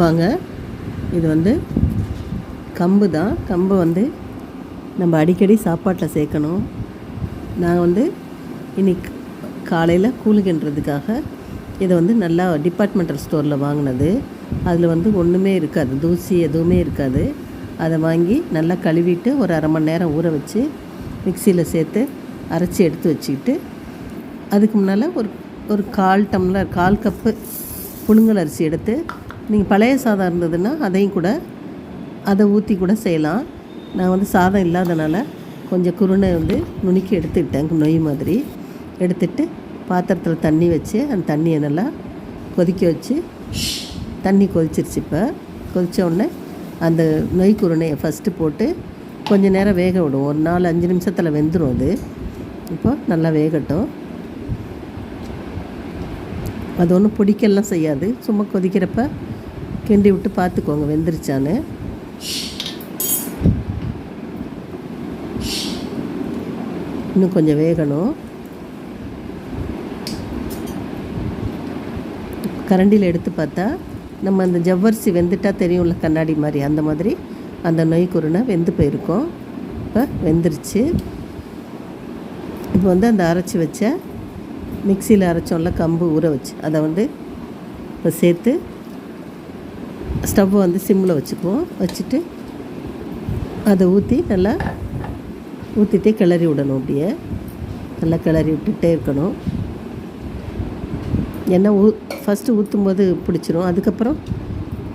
வாங்க. இது வந்து கம்பு தான். கம்பு வந்து நம்ம அடிக்கடி சாப்பாட்டில் சேர்க்கணும். நான் வந்து இன்னைக்கு காலையில் கூழுகின்றதுக்காக இதை வந்து நல்லா டிபார்ட்மெண்டல் ஸ்டோரில் வாங்கினது. அதில் வந்து ஒன்றுமே இருக்காது. தூசி எதுவுமே இருக்காது. அதை வாங்கி நல்லா கழுவிட்டு ஒரு அரை மணி நேரம் ஊற வச்சு மிக்சியில் சேர்த்து அரைச்சி எடுத்து வச்சுக்கிட்டு அதுக்கு முன்னால் ஒரு ஒரு கால் டம்ளர் கால் கப்பு புழுங்கல் அரிசி எடுத்து நீங்கள் பழைய சாதம் இருந்ததுன்னா அதையும் கூட அதை ஊற்றி கூட செய்யலாம். நான் வந்து சாதம் இல்லாதனால கொஞ்சம் குருணை வந்து நுணுக்கி எடுத்துக்கிட்டேன் நொய் மாதிரி. எடுத்துட்டு பாத்திரத்தில் தண்ணி வச்சு அந்த தண்ணியை நல்லா கொதிக்க வச்சு தண்ணி கொதிச்சிருச்சு இப்போ. கொதித்த உடனே அந்த நொய் குருணையை ஃபஸ்ட்டு போட்டு கொஞ்சம் நேரம் வேக விடும் ஒரு நாலு அஞ்சு நிமிஷத்தில் வெந்துடும் அது. இப்போ நல்லா வேகட்டும். அது ஒன்றும் பிடிக்கலாம் செய்யாது. சும்மா கொதிக்கிறப்ப கிண்டி விட்டு பார்த்துக்கோங்க வெந்துருச்சான்னு. இன்னும் கொஞ்சம் வேகணும். கரண்டியில் எடுத்து பார்த்தா நம்ம அந்த ஜவ்வரிசி வெந்துட்டால் தெரியும்ல கண்ணாடி மாதிரி அந்த மாதிரி. அந்த நொய் குருணை வெந்து போயிருக்கோம். இப்போ வெந்துருச்சு. இப்போ வந்து அந்த அரைச்சி வச்ச மிக்சியில் அரைச்சோம்ல கம்பு ஊற வச்சு அதை வந்து இப்போ சேர்த்து ஸ்டவ்வை வந்து சிம்மில் வச்சுக்குவோம். வச்சுட்டு அதை ஊற்றி நல்லா ஊற்றிட்டே கிளறி விடணும் அப்படியே. நல்லா கிளறி விட்டுகிட்டே இருக்கணும். எண்ணெய் ஊ ஃபஸ்ட்டு ஊற்றும் போது பிடிச்சிரும். அதுக்கப்புறம்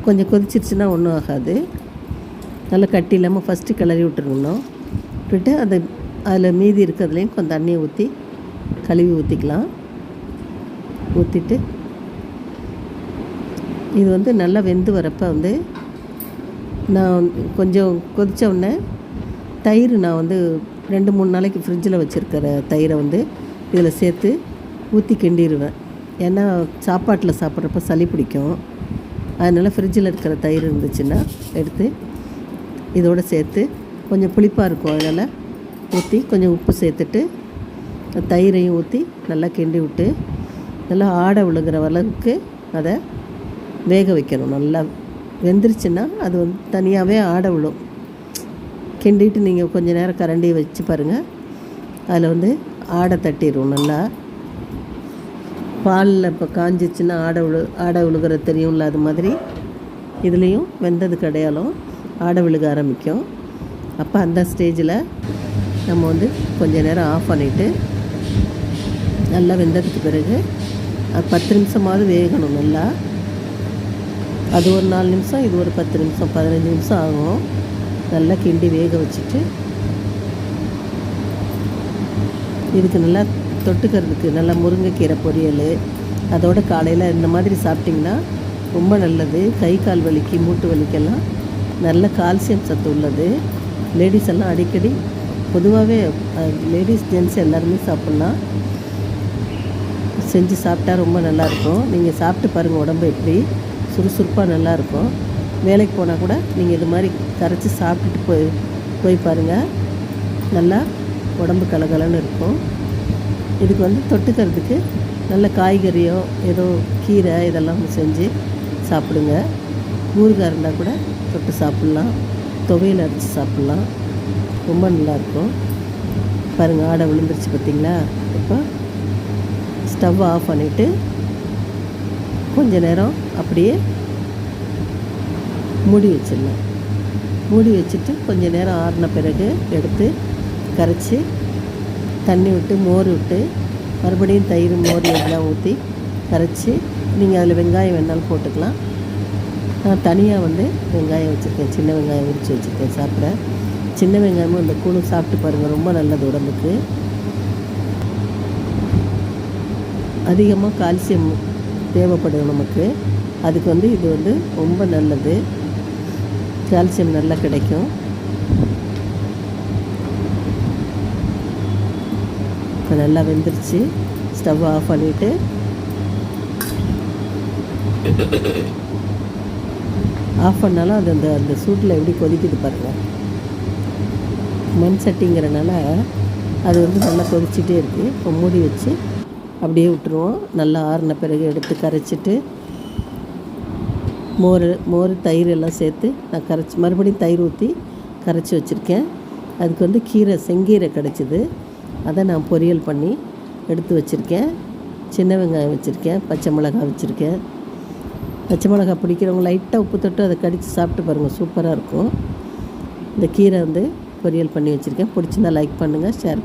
கொஞ்சம் கொதிச்சிருச்சுன்னா ஒன்றும் ஆகாது. நல்லா கட்டி இல்லாமல் ஃபஸ்ட்டு கிளறி விட்டுருணும் விட்டுட்டு அதை அதில் மீதி இருக்கிறதுலையும் கொஞ்சம் தண்ணியை ஊற்றி கழுவி ஊற்றிக்கலாம் ஊற்றிட்டு இது வந்து நல்லா வெந்து வரப்போ வந்து நான் கொஞ்சம் கொதித்த உடனே தயிர் நான் வந்து ரெண்டு மூணு நாளைக்கு ஃப்ரிட்ஜில் வச்சுருக்கிற தயிரை வந்து இதில் சேர்த்து ஊற்றி கிண்டிடுவேன் ஏன்னா சாப்பாட்டில் சாப்பிட்றப்ப சளி பிடிக்கும். அதனால் ஃப்ரிட்ஜில் இருக்கிற தயிர் இருந்துச்சுன்னா எடுத்து இதோடு சேர்த்து கொஞ்சம் புளிப்பாக இருக்கும். அதனால் ஊற்றி கொஞ்சம் உப்பு சேர்த்துட்டு தயிரையும் ஊற்றி நல்லா கிண்டி விட்டு நல்லா ஆடை விழுங்குற அளவுக்கு அதை வேக வைக்கணும். நல்லா வெந்துருச்சுன்னா அது வந்து தனியாகவே ஆட விழும் கிண்டிட்டு நீங்கள் கொஞ்ச நேரம் கரண்டியை வச்சு பாருங்கள் அதில் வந்து ஆடை தட்டிடும் நல்லா. பாலில் இப்போ காஞ்சிச்சுன்னா ஆடை விழு ஆடை விழுகிற தெரியும்ல அது மாதிரி. இதுலேயும் வெந்தது கிடையாலும் ஆடை விழுக ஆரம்பிக்கும். அப்போ அந்த ஸ்டேஜில் நம்ம வந்து கொஞ்ச நேரம் ஆஃப் பண்ணிவிட்டு நல்லா வெந்ததுக்கு பிறகு அது பத்து நிமிஷமாவது வேகணும் நல்லா. அது ஒரு நாலு நிமிஷம் இது ஒரு பத்து நிமிஷம் பதினஞ்சு நிமிஷம் ஆகும். நல்லா கிண்டி வேக வச்சுட்டு. இதுக்கு நல்லா தொட்டுக்கிறதுக்கு நல்லா முருங்கைக்கீரை பொரியல். அதோட காலையில் இந்த மாதிரி சாப்பிட்டிங்கன்னா ரொம்ப நல்லது. கை கால் வலிக்கு மூட்டு வலிக்கெல்லாம் நல்ல கால்சியம் சத்து உள்ளது. லேடிஸ் எல்லாம் அடிக்கடி பொதுவாகவே லேடிஸ் ஜென்ட்ஸ் எல்லாருமே சாப்பிட்லாம். செஞ்சு சாப்பிட்டா ரொம்ப நல்லாயிருக்கும் நீங்கள் சாப்பிட்டு பாருங்கள் உடம்பு எப்படி. சுறுசுறுப்பாக நல்லாயிருக்கும். வேலைக்கு போனால் கூட நீங்கள் இது மாதிரி கரைச்சி சாப்பிட்டுட்டு போய் போய் பாருங்கள் நல்லா உடம்பு கலகலன்னு இருக்கும். இதுக்கு வந்து தொட்டுக்கிறதுக்கு நல்ல காய்கறியோ ஏதோ கீரை இதெல்லாம் செஞ்சு சாப்பிடுங்க. ஊறுகாய் இருந்தால் கூட தொட்டு சாப்பிட்லாம். துவையில் அரைச்சி சாப்பிட்லாம். ரொம்ப நல்லாயிருக்கும். பாருங்கள் ஆடை விழுந்துருச்சு பார்த்தீங்களா? இப்போ ஸ்டவ் ஆஃப் பண்ணிவிட்டு கொஞ்ச நேரம் அப்படியே மூடி வச்சிடலாம் மூடி வச்சுட்டு கொஞ்சம் நேரம் ஆறின பிறகு எடுத்து கரைச்சி தண்ணி விட்டு மோர் விட்டு மறுபடியும் தயிர் மோர் எல்லாம் ஊற்றி கரைச்சி நீங்கள் அதில் வெங்காயம் வேணாலும் போட்டுக்கலாம். நான் தனியாக வந்து வெங்காயம் வச்சுருக்கேன். சின்ன வெங்காயம் உரித்து வச்சுருக்கேன். சாப்பிட சின்ன வெங்காயமும் அந்த கூழும் சாப்பிட்டு பாருங்கள் ரொம்ப நல்லது உடம்புக்கு. அதிகமாக கால்சியம் தேவைப்படும் நமக்கு. அதுக்கு வந்து இது வந்து ரொம்ப நல்லது. கால்சியம் நல்லா கிடைக்கும். இப்போ நல்லா வெந்துருச்சு. ஸ்டவ் ஆஃப் பண்ணிவிட்டு ஆஃப் பண்ணாலும் அது அந்த அந்த சூட்டில் எப்படி கொதிக்குது பாருங்கள் மண் சட்டிங்கிறனால அது வந்து நல்லா கொதிச்சுட்டே இருக்குது இப்போ மூடி வச்சு அப்படியே விட்டுருவோம். நல்லா ஆறின பிறகு எடுத்து கரைச்சிட்டு மோர் மோர் தயிர் எல்லாம் சேர்த்து நான் கரைச்சி மறுபடியும் தயிர் ஊற்றி கரைச்சி வச்சுருக்கேன். அதுக்கு வந்து கீரை செங்கீரை கிடச்சிது. அதை நான் பொரியல் பண்ணி எடுத்து வச்சுருக்கேன். சின்ன வெங்காயம் வச்சுருக்கேன் பச்சை மிளகாய் வச்சுருக்கேன். பச்சை மிளகாய் பிடிக்கிறவங்க லைட்டாக உப்பு தொட்டு அதை கடித்து சாப்பிட்டு பாருங்கள் சூப்பராக இருக்கும். இந்த கீரை வந்து பொரியல் பண்ணி வச்சுருக்கேன். பிடிச்சிருந்தா லைக் பண்ணுங்கள் ஷேர்